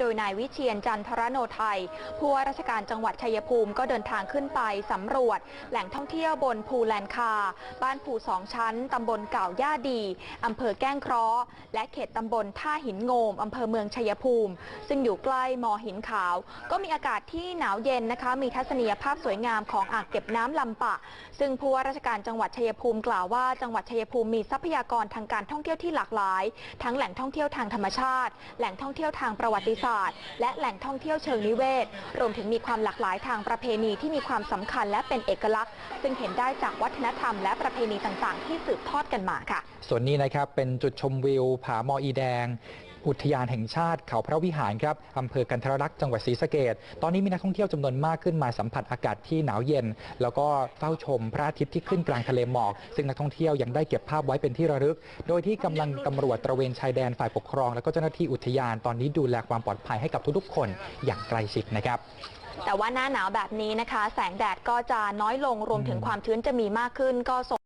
โดยนายวิเชียนจันทรโนไทยผู้ว่าราชการจังหวัดชัยภูมิก็เดินทางขึ้นไปสำรวจ แหล่งท่องเที่ยวบนภูแลนคา บ้านภูสองชั้น ตำบลเก่าย่าดีอำเภอแก้งเคราะห์และเขตตำบลท่าหินโงมอำเภอเมืองชัยภูมิ ซึ่งอยู่ใกล้มอหินขาว ก็มีอากาศที่หนาวเย็นนะคะ มีทัศนียภาพสวยงามของอ่างเก็บน้ำลำปะ ซึ่งผู้ว่าราชการจังหวัดชัยภูมิกล่าวว่าจังหวัดชัยภูมิมีทรัพยากรทางการท่องเที่ยวที่หลากหลาย ทั้งแหล่งท่องเที่ยวทางธรรมชาติ แหล่งท่องเที่ยวทางประวัติศาสตร์ และแหล่งท่องเที่ยวเชิงนิเวศ รวมถึงมีความหลากหลายทางประเพณีที่มีความสำคัญและเป็นเอกลักษณ์ ซึ่งเห็นได้จากวัฒนธรรมและประเพณีต่างๆ ที่สืบทอดกันมาค่ะ ส่วนนี้นะครับเป็นจุดชมวิวผาหมออีแดง อุทยานแห่งชาติเขาพระวิหารครับอำเภอกันทรลักษณ์จังหวัดศรีสะเกดตอนนี้มีนักท่องเที่ยวจำนวนมากขึ้นมาสัมผัสอากาศที่หนาวเย็น แล้วก็เฝ้าชมพระอาทิตย์ที่ขึ้นกลางทะเลหมอก ซึ่งนักท่องเที่ยวยังได้เก็บภาพไว้เป็นที่ระลึก โดยที่กำลังตำรวจตระเวนชายแดนฝ่ายปกครอง แล้วก็เจ้าหน้าที่อุทยานตอนนี้ดูแลความปลอดภัยให้กับทุกๆคนอย่างใกล้ชิดนะครับแต่ว่าหน้าหนาวแบบนี้นะคะ แสงแดดก็จะน้อยลงรวมถึงความชื้นจะมีมากขึ้นก็ส่ง